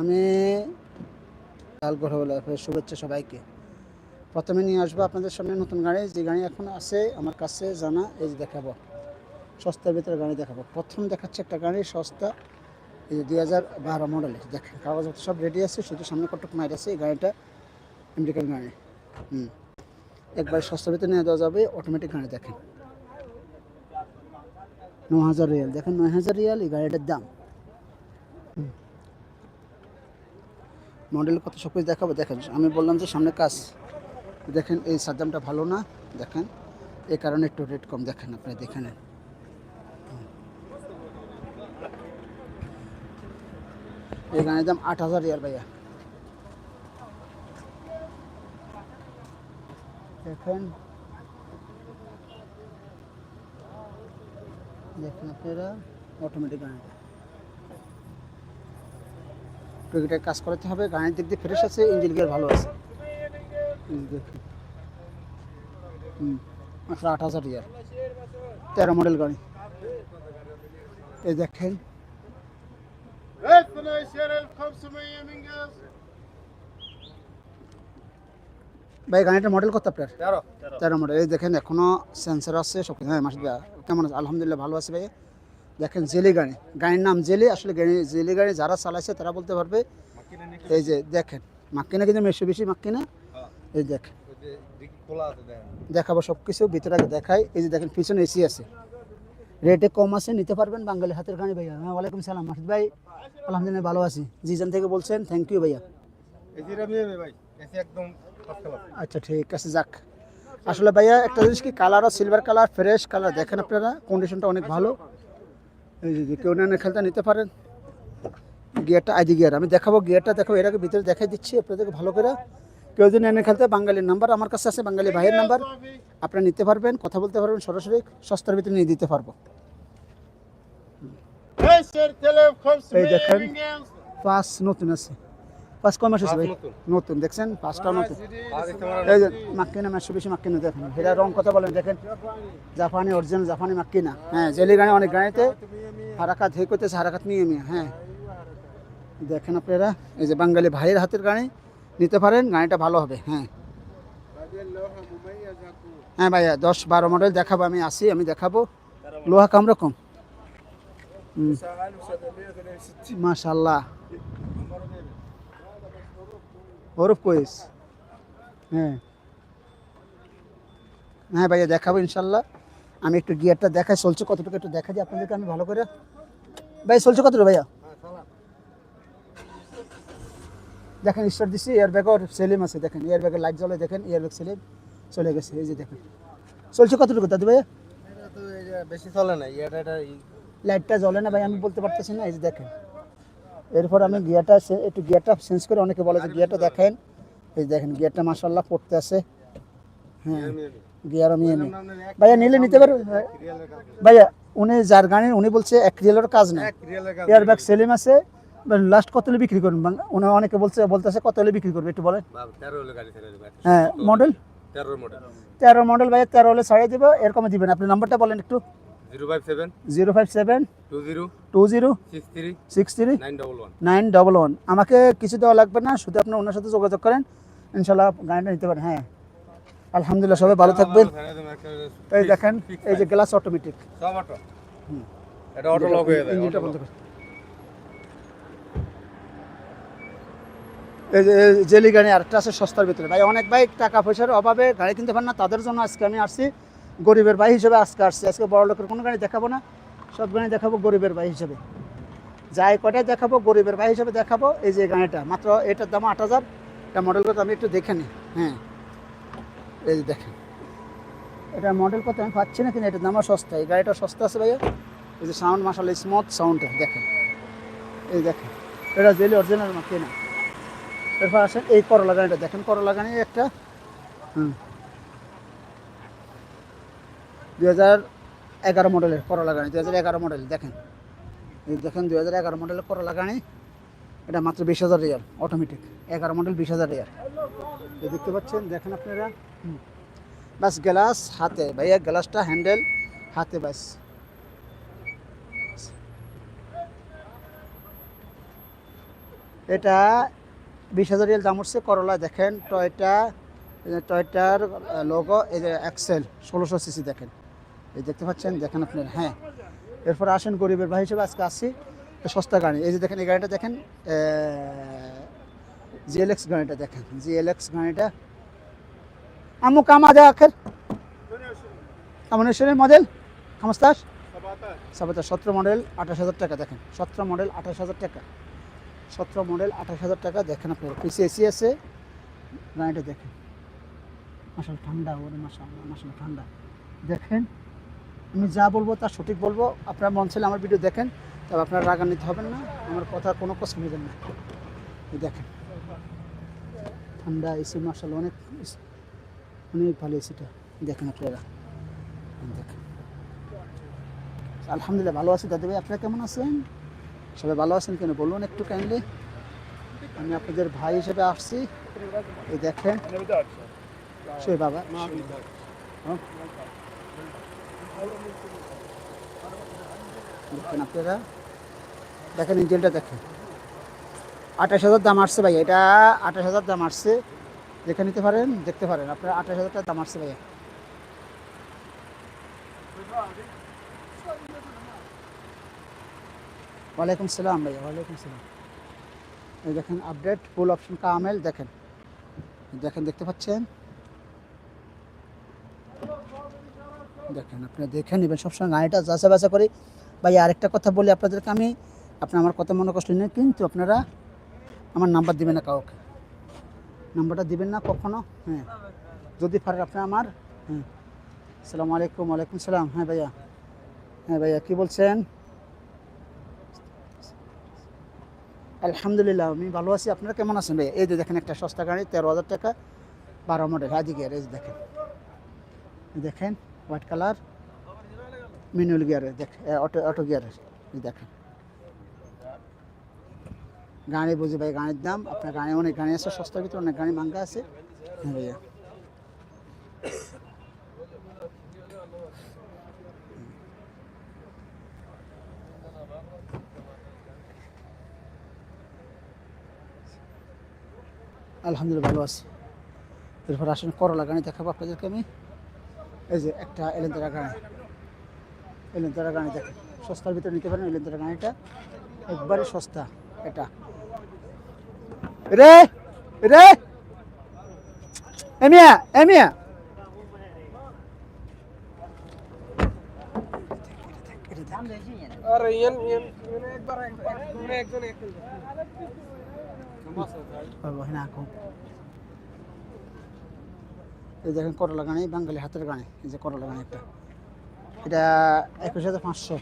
আমি কাল কথা বলে শুভেচ্ছা সবাইকে। প্রথমে নিয়ে আসব আপনাদের সামনে নতুন গাড়ি। যে গাড়ি এখন আছে, আমার কাছে জানা, এই যে দেখাবো। সস্তার ভিতরে গাড়ি দেখাবো। প্রথম দেখাচ্ছে একটা গাড়ি, সস্তা। এই দুই হাজার বারো মডেলের দেখেন, কাগজপত্র সব রেডি আছে, শুধু সামনে কটক মাইর আছে, এই গাড়িটা আমেরিকান গাড়ি। হুম। একবার সস্তার ভিতরে নিয়ে দেওয়া যাবে অটোমেটিক গাড়ি দেখেন। ন হাজার রিয়াল। দেখেন, নয় হাজার রিয়াল, এই গাড়িটার দাম। মডেল কত সব কিছু দেখাবো। দেখেন, আমি বললাম যে সামনে কাজ। দেখেন, এই সাদ্দামটা ভালো না? দেখেন, এই কারণে একটু রেট কম। দেখেন আপনি, দেখে নেন। এই গানের দাম আট হাজার রিয়াল ভাইয়া। দেখেন। দেখেন আপনারা অটোমেটিক গাড়িটা প্যাকেটের কাজ করাতে হবে গানের দিক দিয়ে ফ্রেশ আছে ইঞ্জিন গিয়ার ভালো আছে। হুম আট হাজার ইয়ার। তেরো মডেল গাড়ি। এই দেখেন। ভাই গাড়িটার মডেল কত আপনার? তেরো। মডেল এই দেখেন এখনও সেন্সার আছে সব কিছু। হ্যাঁ, মাসে কেমন আছে? আলহামদুলিল্লাহ ভালো আছে ভাই। দেখেন জেলি গাড়ি, গাড়ির নাম জেলি, আসলে জেলি গাড়ি যারা চালাইছে তারা বলতে পারবে, এই যে দেখেন, মাক্কিনা কিন্তু মেশো বেশি মাক্কিনা, এই দেখেন। দেখাবো সব কিছু ভিতরে আগে দেখাই, এই যে দেখেন পিছনে এসি আছে। রেটে কম আছে, নিতে পারবেন বাঙালি হাতের গাড়ি ভাইয়া। হ্যাঁ ওয়ালাইকুম সালাম, মাসুদ ভাই। আলহামদুলিল্লাহ ভালো আছি। জিজান থেকে বলছেন থ্যাংক ইউ ভাইয়া। আচ্ছা ঠিক আছে, যাক। আসলে ভাইয়া, একটা জিনিস কি কালারও সিলভার কালার ফ্রেশ কালার দেখেন আপনারা কন্ডিশনটা অনেক ভালো। কেউ না খেলটা নিতে পারেন। গিয়ারটা আইডি গিয়ার, আমি দেখাবো গিয়ারটা দেখাবো এটাকে ভিতরে দেখাই দিচ্ছি আপনাদেরকে ভালো করে। কেউ যদি এনে খেলতে, বাঙালির নাম্বার আমার কাছে আছে, বাঙালি ভাইয়ের নাম্বার। আপনারা নিতে পারবেন, কথা বলতে পারবেন, সরাসরি সস্তার ভিতরে নিয়ে দিতে পারব। দেখেন, পাঁচ নতুন আছে। পাঁচ কয় মাস হয়েছে ভাই। নতুন? দেখছেন? পাঁচটা নতুন। এই যে মাক্কিনা মাসে বেশি মাক্কিনা দেখেন। হেরা রং কথা বলেন দেখেন। জাপানি অরিজিনাল জাপানি মাক্কিনা হ্যাঁ জেলি গানে অনেক গাড়িতে হারাকাত হে করতেছে হারাকাত নিয়ে মেয়ে হ্যাঁ। দেখেন আপনারা এই যে বাঙালি ভাইয়ের হাতের গাড়ি নিতে পারেন গাড়িটা ভালো হবে হ্যাঁ। হ্যাঁ ভাইয়া দশ বারো মডেল দেখাবো আমি আসি আমি দেখাবো। লোহা কামরকম মাশাল্লাহ। ওরফ কইস হ্যাঁ। হ্যাঁ ভাইয়া দেখাবো ইনশাল্লাহ। আমি একটু গিয়ারটা দেখাই চলছে কতটুকু একটু দেখা দিই আপনাদেরকে আমি ভালো করে। ভাই চলছে কতটুকু ভাইয়া? দেখেন স্টার দিচ্ছি এয়ার ব্যাগের সেলিম আছে দেখেন। এয়ার ব্যাগের লাইট জ্বলে দেখেন এয়ার ব্যাগ সেলিম চলে গেছে এই যে দেখেন। চলছে কতটুকু দাদু ভাইয়া? বেশি চলে না লাইটটা জ্বলে না ভাই আমি বলতে পারতেছি না এই যে দেখেন। এরপর আমি গিয়ারটা সে- একটু গিয়ারটা চেঞ্জ করে অনেকে বলে যে গিয়ারটা দেখেন। এই দেখেন গিয়ারটা মাসাল্লাহ পড়তে আছে হ্যাঁ গিয়ার আমি এনে। ভাইয়া নিলে নিতে পারবে ভাইয়া উনি যার গাড়ি উনি বলছে এক রিয়েলের কাজ না এয়ার ব্যাগ সেলিম আছে। লাস্ট কত হলে বিক্রি করবেন? উনি অনেকে বলছে বলতেছে কত হলে বিক্রি করবে একটু বলেন। হ্যাঁ মডেল তেরো মডেল তেরো মডেল ভাইয়া তেরো হলে ছাড়িয়ে দেবো এরকম দিবেন। আপনি নাম্বারটা বলেন একটু। Zero five seven zero five seven two zero six three nine double one আমাকে কিছু দেওয়া লাগবে না শুধু আপনি ওনার সাথে যোগাযোগ করেন। ইনশাল্লাহ গাড়িটা নিতে পারেন হ্যাঁ। আলহামদুলিল্লাহ সবাই ভালো থাকবেন। এই দেখেন এই যে গ্লাস অটোমেটিক এটা অটো লক হয়ে যায় জেলি গাড়ি আরেকটা আছে সস্তার ভিতরে। ভাই অনেক ভাই টাকা পয়সার অভাবে গাড়ি কিনতে পারেন না তাদের জন্য আজকে আমি আসছি। গরিবের ভাই হিসেবে আজকে আসছি। আজকে বড় লোকের কোনো গাড়ি দেখাবো না, সব গাড়ি দেখাবো গরিবের ভাই হিসেবে। যাই কটাই দেখাবো, গরিবের ভাই হিসেবে দেখাবো। এই যে গাড়িটা, মাত্র এটার দাম আট হাজার। এটা মডেল কত আমি একটু দেখে নিই। হ্যাঁ এই যে দেখেন। এটা মডেল কত আমি পাচ্ছি না, কিন্তু এটার দামও সস্তা। এই গাড়িটা সস্তা আছে ভাইয়া। এই যে সাউন্ড মাসাল স্মুথ সাউন্ডটা দেখেন। এই দেখেন। এটা জেলি অরিজিনাল কেনা এরপর আসেন এই করলা গাড়িটা। দেখেন করলা গাড়ি একটা। হুম। দুই হাজার এগারো মডেলের করলা গাড়ি, দুই হাজার এগারো মডেল, দেখেন। দেখেন দুই হাজার এগারো মডেলের করলা গাড়ি, এটা মাত্র বিশ হাজার রিয়াল অটোমেটিক এগারো মডেল, বিশ হাজার রিয়াল। দেখতে পাচ্ছেন, দেখেন আপনারা। বাস গ্লাস হাতে, ভাইয়া গ্লাসটা হ্যান্ডেল হাতে, বাস। এটা বিশ হাজার রিয়াল দাম উঠছে করলা দেখেন টয়টা টয়টার লোগো এই যে এক্সেল ষোলোশো সিসি, দেখেন। এই দেখতে পাচ্ছেন, দেখেন আপনার হ্যাঁ। এরপর আসেন গরিবের ভাই হিসেবে, আজকে আসছি সস্তা গাড়ি। এই যে দেখেন, এই গাড়িটা দেখেন জিএলএক্স গাড়িটা দেখেন জিএলএক্স গাড়িটা। আমু কামা দেওয়া আখের। কেমন এসের মডেল খামস্তাস সাবাতা সতেরো মডেল আঠাশ হাজার টাকা, দেখেন। সতেরো মডেল আঠাশ হাজার টাকা। সতেরো মডেল আঠাশ হাজার টাকা, দেখেন আপনার। পিসি এসি আছে, গাড়িটা দেখেন। মাসাল ঠান্ডা, ওরে মাসাল মাসাল ঠান্ডা। দেখেন আমি যা বলব তা সঠিক বলব। আপনার মন ছেলে আমার ভিডিও দেখেন তবে আপনার রাগান্বিত হবেন না। আমার কথা কোনো কষ্ট নেবেন না। দেখেন। ঠান্ডা এসি মার্শাল অনেক অনেক ভালো এসিটা দেখেন আপনারা। দেখেন। আলহামদুলিল্লাহ ভালো আছি দাদু ভাই। আপনারা কেমন আছেন? সবাই ভালো আছেন কেন বলুন একটু কাইন্ডলি আমি আপনাদের ভাই হিসেবে আসছি। এই দেখেন। সে বাবা। দেখেন আপনারা? দেখেন ইঞ্জিনটা দেখেন। আঠাশ হাজার দাম আসছে ভাই এটা আঠাশ হাজার দাম আসছে। দেখে নিতে পারেন, দেখতে পারেন। আপনারা আঠাশ হাজার টাকা দাম আসছে ভাইয়া। ওয়ালাইকুম সালাম ভাইয়া, ওয়ালাইকুম সালাম। এই দেখেন আপডেট, ফুল অপশন কামেল, দেখেন। দেখেন, দেখতে পাচ্ছেন? দেখেন আপনারা দেখে নেবেন। সবসময় গাড়িটা যাচা বাচা করি। ভাই, আরেকটা কথা বলি আপনাদেরকে আমি। আপনার আমার কথা মনে কষ্ট নেই কিন্তু আপনারা আমার নাম্বার দিবেন না কাউকে। নাম্বারটা দিবেন না কখনো? হ্যাঁ। যদি পারেন আপনার আমার হ্যাঁ। আসসালামু আলাইকুম, ওয়ালাইকুম সালাম। হ্যাঁ ভাইয়া। হ্যাঁ ভাইয়া, কী বলছেন? আলহামদুলিল্লাহ, আমি ভালো আছি। আপনারা কেমন আছেন ভাইয়া? এই যে দেখেন একটা সস্তা গাড়ি, তেরো হাজার টাকা, বারো মডেল। হাজি গিয়ার এই দেখেন। দেখেন। হোয়াইট কালার ম্যানুয়াল গিয়ারের, দেখ অটো অটো গিয়ারের দেখেন। গাড়ি বুঝি ভাই গাড়ির দাম, আপনার গাড়ি অনেক গাড়ি আছে, সস্তার ভিতরে অনেক গাড়ি মাঙ্গা আছে। হ্যাঁ ভাইয়া। আলহামদুলিল্লাহ ভালো আছি। এরপর আসেন করলা গাড়ি দেখাবো আপনাদেরকে আমি। এই যে একটা এলেন্তারা গাড়ি এলেন্তারা গাড়ি দেখেন। সস্তার ভিতরে নিতে পারেন এলেন্তারা গাড়িটা একবারে সস্তা এটা। রে রে। এমিয়া এমিয়া আরে ইয়ান ইয়ান একবার একজন একজন। এই দেখেন করলা গাড়ি বাঙালি হাতের গাড়ি এই যে করলা গাড়ি একটা। এটা একুশ হাজার পাঁচশো।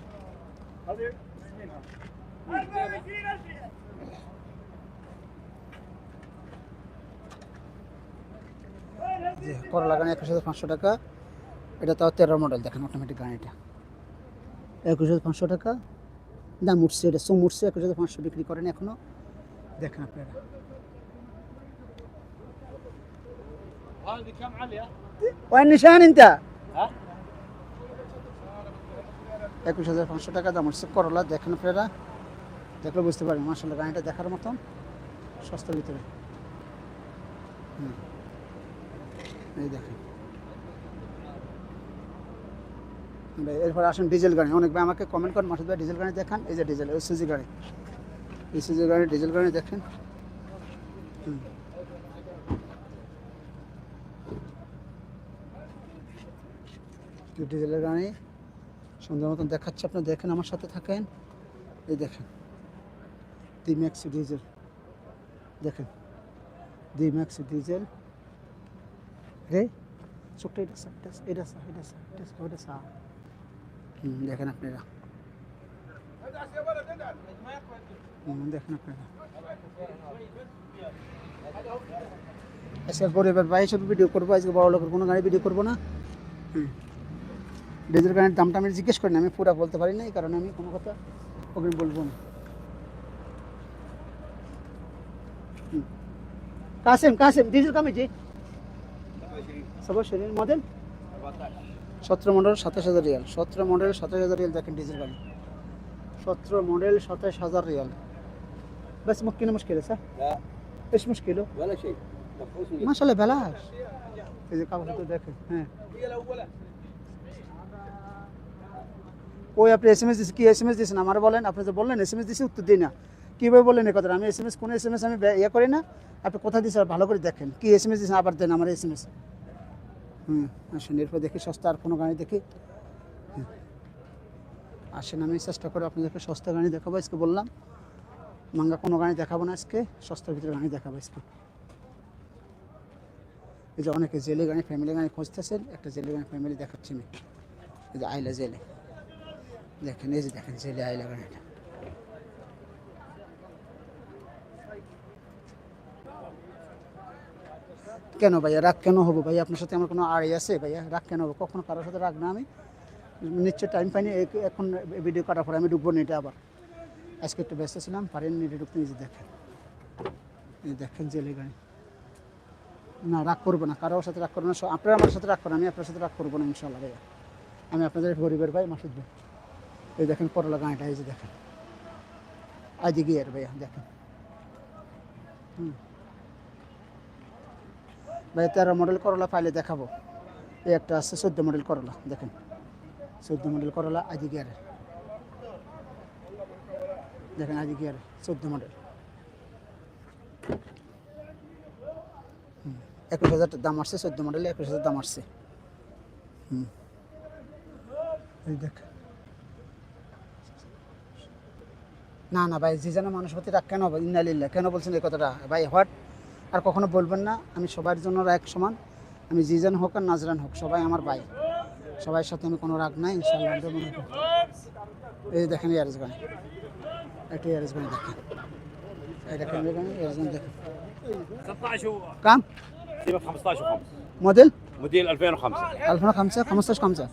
করলা গাড়ি একুশ হাজার পাঁচশো টাকা। এটা তাও তেরো মডেল দেখেন অটোমেটিক গান এটা। একুশ হাজার পাঁচশো টাকা। দাম উঠছে এটা সোম উঠছে একুশ হাজার পাঁচশো বিক্রি করেন এখনও। দেখেন আপনারা। هذه كم عليها؟ وين نشان انت؟ একুশ হাজার পাঁচশো টাকা দাম হচ্ছে করলা দেখেন আপনারা দেখলে বুঝতে পারেন মাসাল্লাহ গাড়িটা দেখার মতন সস্তার ভিতরে হুম। এই দেখেন ভাই, এরপর আসেন ডিজেল গাড়ি অনেক ভাই আমাকে কমেন্ট করেন মাসুদ ভাই ডিজেল গাড়ি দেখান এই যে ডিজেল ওই সুজি গাড়ি এই সুজি গাড়ি ডিজেল গাড়ি দেখেন ডিজেলের গাড়ি সুন্দর মতন দেখাচ্ছে আপনি দেখেন আমার সাথে থাকেন। এই দেখেন দি ম্যাক্স ডিজেল দেখেন দি ম্যাক্স ডিজেল রে ছোট্ট এটা সা এটা সা, এটা সা এটা সা এটা সা দেখেন আপনারা। দেখেন আপনারা। আজকে গরিবের ভাই হিসেবে ভিডিও করব আজকে বড় লোকের কোনো গাড়ি ভিডিও করব না। হুম। ডিজেল গাড়ির দামটা আমি জিজ্ঞেস করি না আমি পুরো বলতে পারি না এই কারণে আমি কোনো কথা ওখানে বলবো না হুম। কাসেম কাসেম ডিজেল কামে জি সবার শরীর মডেল সতেরো মডেল সাতাশ হাজার রিয়াল সতেরো মডেল সাতাশ হাজার রিয়াল দেখেন ডিজেল গাড়ি সতেরো মডেল সাতাশ হাজার রিয়াল بس ممكن مشكله صح؟ لا ايش مشكله؟ ولا شيء مفروش ما شاء الله بلاش এই যে কাগজটা দেখেন হ্যাঁ هي الاولى ওই আপনি এস এম এস কি এস এম এস দিচ্ছেন আমার বলেন, আপনি যে বললেন এস এম এস দিচ্ছি উত্তর দিই না। কীভাবে বললেন এই কথাটা আমি এস এম এস কোনো এস এম এস আমি ইয়ে করি না। আপনি কোথায় দিচ্ছেন ভালো করে দেখেন। কি এস এম এস দিচ্ছেন আবার দেন আমার এস এম এস হুম, আসেন, এরপর দেখি সস্তা আর কোনো গাড়ি দেখি। আসেন, আমি চেষ্টা করে আপনাদেরকে সস্তা গাড়ি দেখাবো। আজকে বললাম, মাঙ্গা কোনো গাড়ি দেখাবো না আজকে। সস্তার ভিতরে গাড়ি দেখাবো আজকে। এই যে অনেকে জেলে গাড়ি ফ্যামিলি গাড়ি খুঁজতেছেন। একটা জেলে গাড়ি ফ্যামিলি দেখাচ্ছি আমি। এই যে আইলা জেলে। দেখেন, এই যে দেখেন জেলে আইলা গাড়িটা কেন ভাইয়া, রাগ কেন হব? ভাইয়া, আপনার সাথে আমার কোনো আড়াই আছে? ভাইয়া, রাগ কেন হব? কখনো কারোর সাথে রাগ না? আমি নিশ্চয় টাইম পাইনি এখন ভিডিও কাটার পরে আমি ঢুকবো নেটে আবার। আজকে একটু ব্যস্ত ছিলাম পারেন নেটে ঢুকতে নিজে দেখেন। দেখেন, জেলে গাড়ি। না, রাগ করব না, কারোর সাথে রাগ করব না আপনারা আমার সাথে রাগ করেন, আমি আপনার সাথে রাগ করব না ইনশাল্লাহ ভাইয়া। আমি আপনাদের গরিবের ভাই, মাসুদ ভাই। এই দেখেন করলা গাঁটা, এই যে দেখেন। আজ গিয়ে ভাইয়া, দেখেন। হুম। ভাই তেরো মডেল করলা পাইলে দেখাবো। এই একটা আছে, চোদ্দ মডেল করলা, দেখেন। চোদ্দ মডেল করলা আদি গিয়ারের দেখেন আদি গিয়ার চোদ্দ মডেল একুশ হাজার দাম আসছে, চোদ্দ মডেলে একুশ হাজার দাম আসছে। হুম। এই দেখ না না ভাই যে যেন মানুষ প্রতি রাগ কেন হবে ইন্নালিল্লা কেন বলছেন এই কথাটা ভাই হোয়াট আর কখনো বলবেন না আমি সবার জন্য এক সমান আমি জিজান হোক আর নাজরান হোক সবাই আমার ভাই সবার সাথে আমি কোনো রাগ নাই ইনশাল্লাহ আমরা মনে করি। এই যে দেখেন ইয়ারেস গাড়ি এটা ইয়ারেস গাড়ি দেখেন এই দেখেন এই গাড়ি ইয়ারেস গাড়ি দেখেন 16 هو কাম سيبك 15 و5 মডেল موديل 2005 আলফানা খামসা খামস্তাস খামসা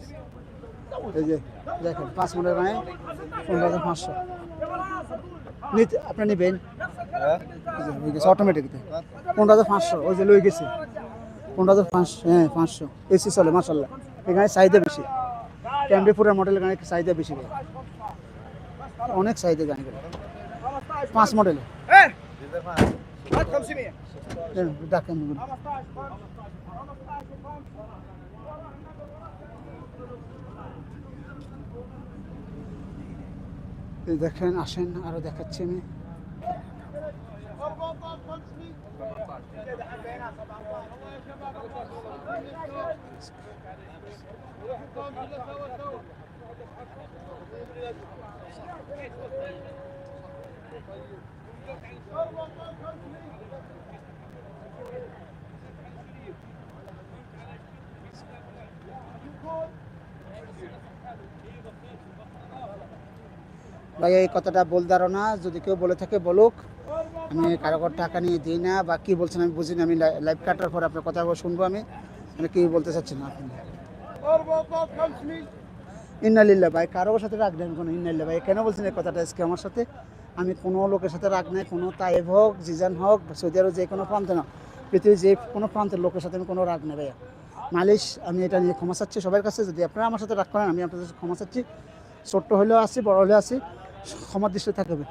এই যে দেখেন পাঁচ মডেল গাড়ি পনেরো হাজার পাঁচশো নিতে আপনি নেবেন। অটোমেটিকতে পনেরো হাজার পাঁচশো ওই যে লই গেছে। পনেরো হাজার পাঁচশো হ্যাঁ পাঁচশো। এসি চলে মার্শাল্লাহ এখানে চাহিদা বেশি। ক্যামরিপুরের মডেল গানের চাহিদা বেশি অনেক চাহিদা গান পাঁচ মডেল হ্যাঁ, ডাকেন দেখেন আসেন আরও দেখাচ্ছি আমি। ভাই, এই কথাটা বলদারও না যদি কেউ বলে থাকে বলুক। আমি কারোর টাকা নিয়ে দিই না, বা কী বলছেন আমি বুঝি না, আমি লাইভ কাটার পর আপনার কথাগুলো শুনব আমি। মানে কী বলতে চাচ্ছেন না আপনি? ইন্নালিল্লা ভাই, কারোর সাথে রাগ নেই কোনো ইন্নালিল্লা ভাই। কেন বলছেন এই কথাটা আজকে আমার সাথে? আমি কোনো লোকের সাথে রাগ নাই, কোনো তাইব হোক, জিজান হোক সৌদি আরব যে কোনো প্রান্তে না, পৃথিবীর যে কোনো প্রান্তের লোকের সাথে আমি কোনো রাগ নেই ভাইয়া। মালিশ, আমি এটা নিয়ে ক্ষমা চাচ্ছি সবার কাছে। যদি আপনারা আমার সাথে রাগ করেন, আমি আপনাদের ক্ষমা চাচ্ছি। ছোট্ট হলেও আসি, বড় হলেও আসি। ক্ষমাদৃষ্টে থাকবেন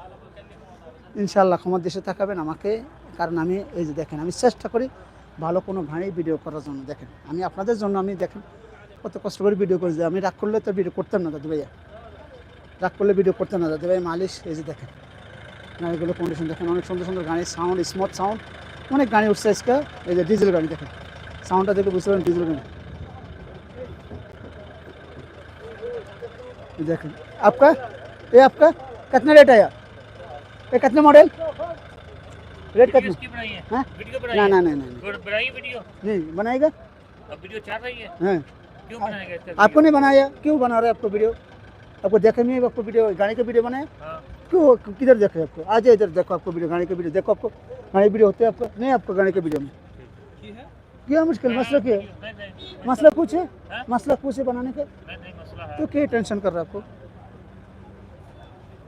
ইনশাল্লাহ ক্ষমাদৃষ্টে থাকাবেন আমাকে, কারণ আমি এই যে দেখেন, আমি চেষ্টা করি ভালো কোনো ভাঁড়ি ভিডিও করার জন্য, দেখেন। আমি আপনাদের জন্য, আমি দেখেন, কত কষ্ট করে ভিডিও করে আমি রাগ করলে তো ভিডিও করতাম না, দাদু ভাইয়া। রাগ করলে ভিডিও করতাম না, দাদু ভাইয়া মালিশ, এই যে দেখেন। গাড়িগুলো কন্ডিশন দেখেন, অনেক সুন্দর সুন্দর গাড়ির সাউন্ড স্মথ সাউন্ড অনেক গাড়ি উঠছে আজকে, এই যে ডিজেল গাড়ি দেখেন। সাউন্ডটা দেখে বুঝতে পারেন ডিজেল গাড়ি দেখেন, আপকা? ये आपका? कितना रेट आया ये कितने मॉडल रेट कितने? है। हाँ? ना ना ना ना ना। बनाई वीडियो नहीं बनाएगा? अब वीडियो चल रही है। हाँ। क्यों बनाएगा आपको नहीं बनाया? क्यों बना रहे आपको वीडियो आपको देखा नहीं है आपको वीडियो गाड़ी का वीडियो बनाया? हाँ। क्यों? किधर देखे आपको? आज इधर देखो आपको वीडियो गाड़ी का वीडियो देखो आपको। गाड़ी वीडियो होते हैं आपको? नहीं आपको गाड़ी के वीडियो में। क्या मुश्किल? मसला क्या है? मसला कुछ है? हाँ? मसला कुछ है बनाने का? है। तो क्या टेंशन कर रहा है आपको?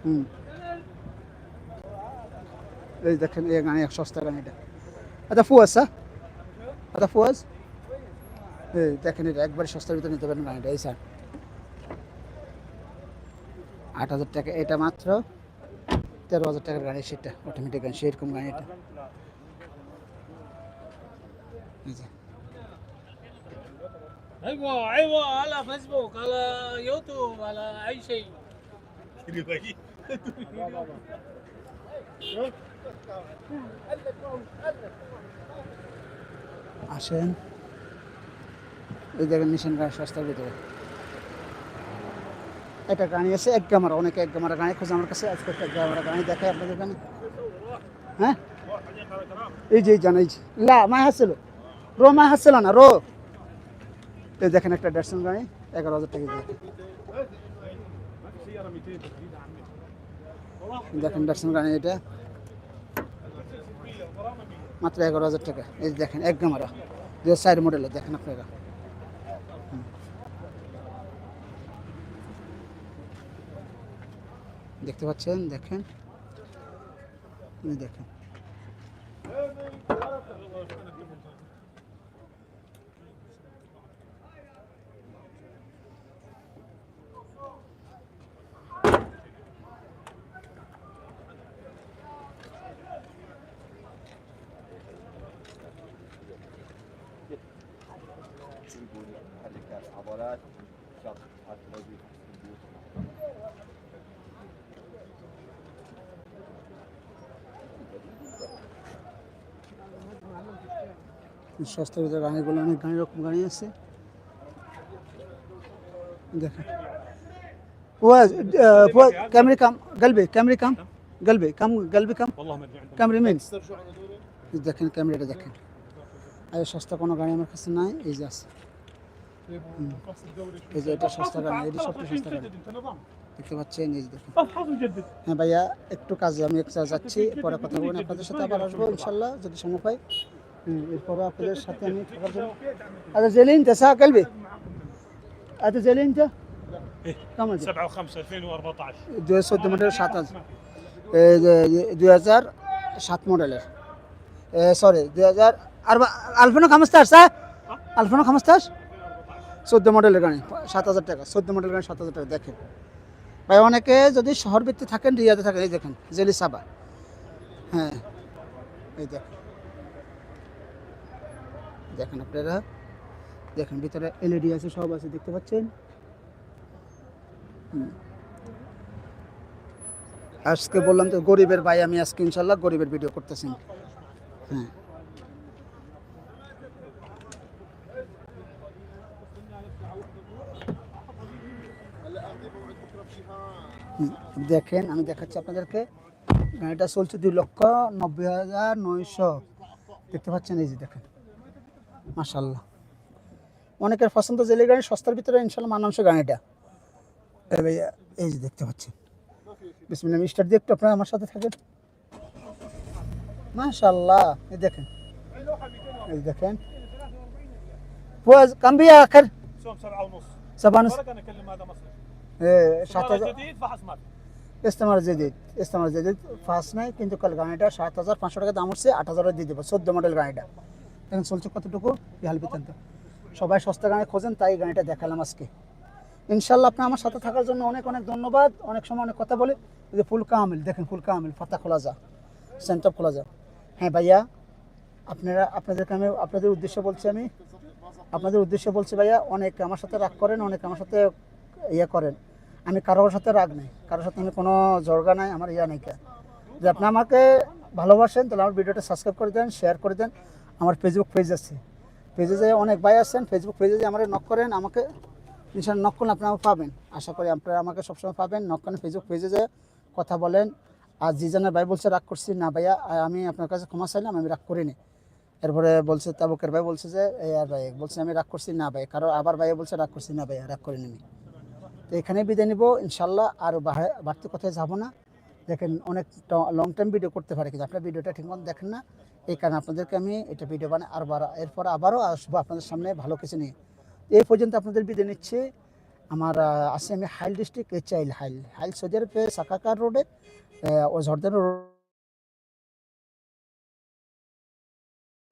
হুম এই দেখেন এই গাড়ি এক সস্তা গাড়িটা আচ্ছা ফুয়াজ স্যার আচ্ছা ফুয়াজ এই দেখেন এটা একবারে সস্তার ভিতরে নিতে পারেন গাড়িটা এই স্যার আট হাজার টাকা এটা মাত্র তেরো হাজার টাকার গাড়ি সেটা অটোমেটিক গাড়ি সেরকম গাড়ি এটা এই যে ايوه ايوه على فيسبوك على يوتيوب على اي شيء আসেন। এই দেখেন মিশন গাড়ি সস্তার ভিতরে। একটা গাড়ি আছে, এক গামারা অনেকে এক গামারা গাড়ি খোঁজে। আমার কাছে আজকে একটা এক গামারা গাড়ি দেখায় আপনাদের এখানে হ্যাঁ? এই যে জানাই লা মায় হাসছিল। রো মায় হাসছিল না, রো। এই দেখেন একটা ডেটসন গাড়ি, এগারো হাজার টাকা দিয়ে। দেখেন ডেটসন গাড়ি এটা। মাত্র এগারো হাজার টাকা। এই দেখেন, এক গামারা। দু হাজার চার মডেলের দেখেন আপনারা। দেখতে পাচ্ছেন? দেখেন। দেখেন। عبارات شخص هتلاقي সস্তার ভিতরে গাড়িগুলো অনেক গাড়ি রকম গাড়ি আছে দেখেন فواز آه، فواز كامري كم قلبي كامري كم قلبي كم قلبي كم والله ما ادري عندهم ক্যামেরি মিন দেখেন ক্যামেরাটা দেখেন আর সস্তা কোনো এই যে এটা সস্তা রান্না এটা সবচেয়ে সস্তা রান্না দেখতে পাচ্ছেন, এই দেখুন। হ্যাঁ ভাইয়া, একটু কাজে আমি একটা যাচ্ছি, পরে কথা বলবেন আপনাদের সাথে আবার আসব ইনশাল্লাহ যদি সময় পাই এরপরে আপনাদের সাথে আমি থাকার জন্য। আচ্ছা জেলিন তা সাহা কেলবে আচ্ছা জেলিন তা। কেমন 57 সাত 2014 মডেল হাজার সাত মডেলের। সরি 2000 আর আলফেনো আলফানো স্যার আলফেনো খামস্তাস চোদ্দ মডেলের গাড়ি, সাত হাজার টাকা, চোদ্দ মডেলের গাড়ি, সাত হাজার টাকা, দেখেন। ভাই, অনেকে যদি শহর ভিত্তি থাকেন রিয়াতে থাকেন, এই দেখেন, জেলি সাবা। হ্যাঁ এই দেখেন। দেখেন আপনারা, দেখেন ভিতরে এলইডি আছে, সব আছে, দেখতে পাচ্ছেন। আজকে বললাম তো, গরিবের ভাই, আমি আজকে ইনশাল্লাহ গরিবের ভিডিও করতেছি। হ্যাঁ। দেখেন আমি দেখাচ্ছি আপনাদেরকে গাড়িটা চলছে দুই লক্ষ নব্বই হাজার নয়শো দেখতে পাচ্ছেন এই যে দেখেন মাশাল্লাহ অনেকের পছন্দ জেলে গাড়ি সস্তার ভিতরে ইনশাল্লাহ মানাংশ গাড়িটা এই ভাইয়া এই যে দেখতে পাচ্ছেন বিসমিল্লাহ মিস্টার দিয়ে একটু আপনারা আমার সাথে থাকেন মাশাল্লাহ এই দেখেন এই দেখেন فواز كم بيها اخر سوم 7 ونص سبعة ونص সাত হাজার ইস্তেমার জেদিদ ইস্তেমার জেদিদ ফার্স্ট নাই কিন্তু কাল গাড়িটা সাত হাজার পাঁচশো টাকা দাম হচ্ছে আট হাজারে দিয়ে দেবো চোদ্দ মডেল গাড়িটা। এখন চলছে কতটুকু? ইহাল বিতান্ত। সবাই সস্তা গাড়ি খোঁজেন তাই গাড়িটা দেখালাম আজকে। ইনশাল্লাহ আপনি আমার সাথে থাকার জন্য অনেক অনেক ধন্যবাদ। অনেক সময় অনেক কথা বলে। যে ফুল কামিল দেখেন ফুলকা আমিল ফাতা খোলা যা সেন্টার খোলা যা হ্যাঁ ভাইয়া আপনারা আপনাদেরকে আমি আপনাদের উদ্দেশ্যে বলছি আমি আপনাদের উদ্দেশ্যে বলছি ভাইয়া অনেক আমার সাথে রাগ করেন অনেক আমার সাথে ইয়ে করেন। আমি কারোর সাথে রাগ নেই, কারোর সাথে আমি কোনো জর্গা নাই, আমার ইয়া নেই। যে আপনি আমাকে ভালোবাসেন, তাহলে আমার ভিডিওটা সাবস্ক্রাইব করে দেন শেয়ার করে দেন। আমার ফেসবুক পেজ আছে। পেজে যে অনেক ভাই আছেন ফেসবুক পেজে যে আমার নক করেন, আমাকে ইনশাল নক করলে আপনি আমাকে পাবেন। আশা করি আপনারা আমাকে সবসময় পাবেন। নক করেন ফেসবুক পেজে যে কথা বলেন। আর জিজানের ভাই বলছে, রাগ করছি না ভাইয়া আমি আপনার কাছে ক্ষমা চাইলাম, আমি রাগ করিনি। এরপরে বলছে, তাবুকের ভাই বলছে যে আর ভাই, বলছে আমি রাগ করছি না ভাই, কারও আবার ভাইয়া বলছে, রাগ করছি না ভাইয়া, রাগ করিনি আমি। তো এখানে বিদায় নিব ইনশাল্লাহ আর বাড়তি কোথায় যাব না। দেখেন অনেক লং টাইম ভিডিও করতে পারে, কিন্তু আপনার ভিডিওটা ঠিকমতো দেখেন না। এই কারণে আপনাদেরকে আমি এটা ভিডিও বানাই, আর বারা এরপর আবারও আসব আপনাদের সামনে ভালো কিছু নিয়ে। এই পর্যন্ত আপনাদের বিদায় নিচ্ছে। আমার আছে আমি হাইল ডিস্ট্রিক্ট চাইল হাইল হাইল সৌদি আরবে, সাকাকার রোডে ও ঝড়দার রোড।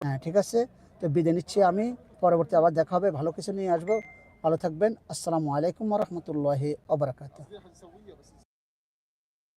হ্যাঁ ঠিক আছে। তো বিদায় নিচ্ছি আমি, পরবর্তী আবার দেখা হবে, ভালো কিছু নিয়ে আসব। ভালো থাকবেন আসসালামু আলাইকুম রহমতুল্লাহি ওবরাকাতুহ